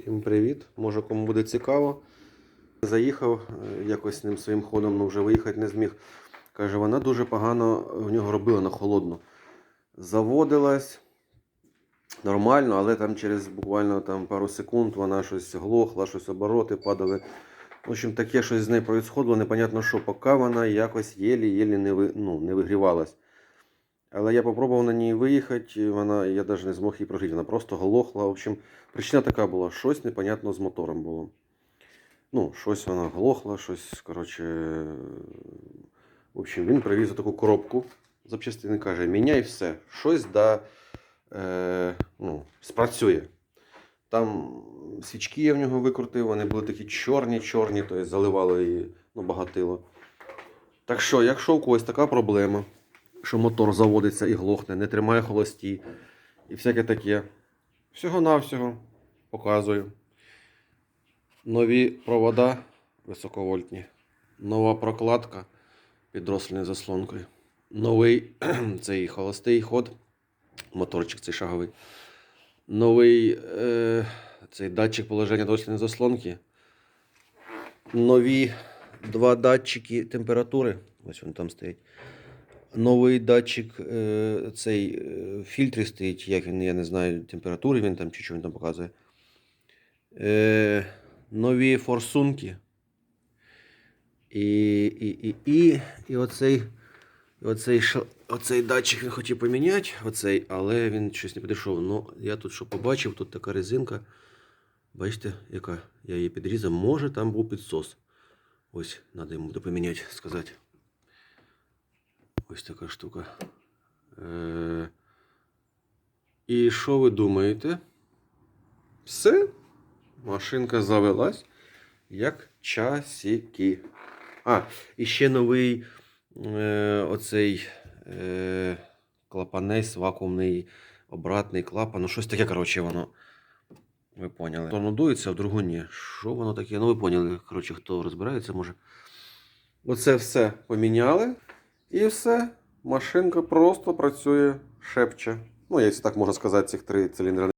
Всім привіт! Може кому буде цікаво. Заїхав е, якось ним своїм ходом, ну вже виїхати не зміг. Каже, вона дуже погано в нього робила на холодну. Заводилась нормально, але там через буквально там пару секунд вона щось глохла, щось обороти падали. В общем, таке щось з нею происходило, непонятно що, поки вона якось єлі-єлі не, ви, ну, не вигрівалась. Але я попробував на ній виїхати, вона, я навіть не змог її прогріти. Вона просто глохла. В общем, причина така була, щось непонятно з мотором було. Ну, щось вона глохла, щось, коротше. В общем, він привіз таку коробку запчастини, каже, міняй все, щось да, е, ну, спрацює. Там свічки я в нього викрутив, вони були такі чорні, чорні, тобто заливало її, ну, багатило. Так що, якщо у когось така проблема, що мотор заводиться і глохне, не тримає холості і всяке таке. Всього-навсього показую. Нові провода високовольтні, нова прокладка під розсільною заслонкою, новий цей холостий ход, моторчик цей шаговий, новий е, цей датчик положення дослідної заслонки, нові два датчики температури. Ось він там стоїть. Новий датчик, е, цей е, фільтр стоїть, як він, я не знаю, температури він там чи що він там показує. Е, нові форсунки. І, і, і, і, і оцей, оцей, оцей датчик він хотів поміняти, оцей, але він щось не підійшов. Ну, я тут що побачив, тут така резинка. Бачите, яка? Я її підрізав. Може там був підсос. Ось, треба йому буде поміняти, сказати. Ось така штука. Е, І що ви думаєте? Все. Машинка завелась як часики. А, і ще новий е, оцей е, клапанець вакуумний, обратний клапан. Ну, щось таке, коротше, воно. Ви поняли. Воно дується, а в другу ні. Що воно таке? Ну, ви поняли, коротше, хто розбирається, може. Оце все поміняли. І все. Машинка просто працює шепче. Ну, якщо так можна сказати, цих три циліндри